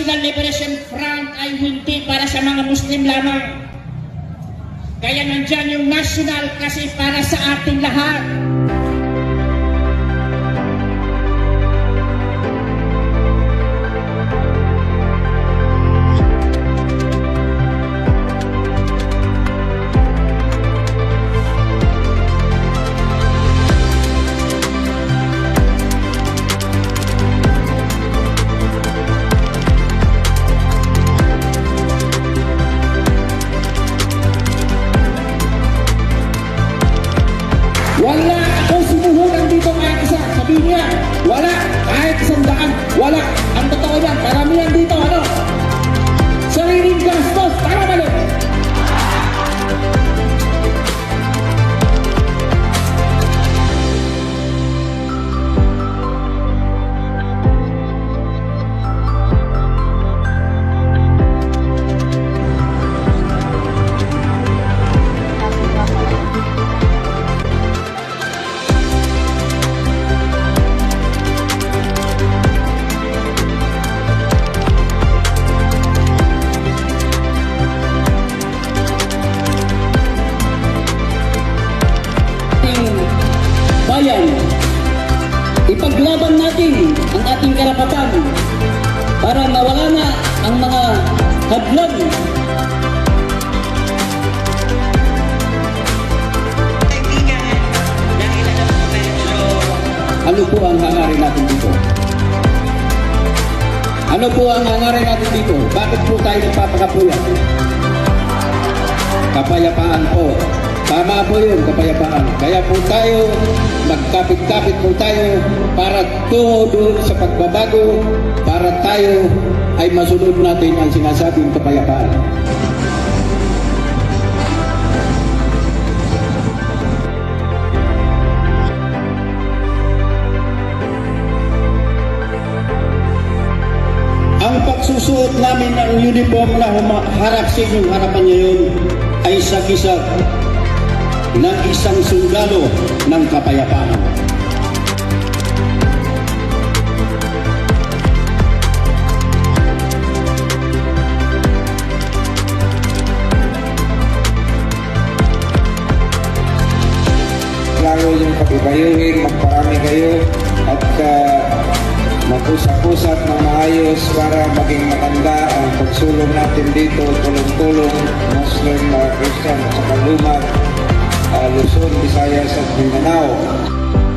National Liberation Front ay hindi para sa mga Muslim lamang. Kaya nandyan yung national kasi para sa ating lahat. Wala. Ang totoo yan, karamihan bayan. Ipaglaban natin ang ating karapatan para mawala na ang mga hadlang Ano po ang hangarin natin dito? Ano po ang hangarin natin dito? Bakit po tayo nagpapakapuyan? Kapayapaan po. Tama po yun, kapayapaan. Kaya po tayo, magkapit-kapit po tayo para todo sa pagbabago, para tayo ay masunod natin ang sinasabing kapayapaan. Ang pagsusuot namin ng uniform na huma- harap sa inyong harapan ngayon ay sagisag ng isang sundalo ng kapayapaan. lalo yung pagibayuhin, magparami kayo at uh, mag-usap-usap ng maayos para maging maganda ang pagsulong natin dito, tulong-tulong, Muslim, uh, Christian, at saka Lumad, uh, Luzon, Visayas at Mindanao.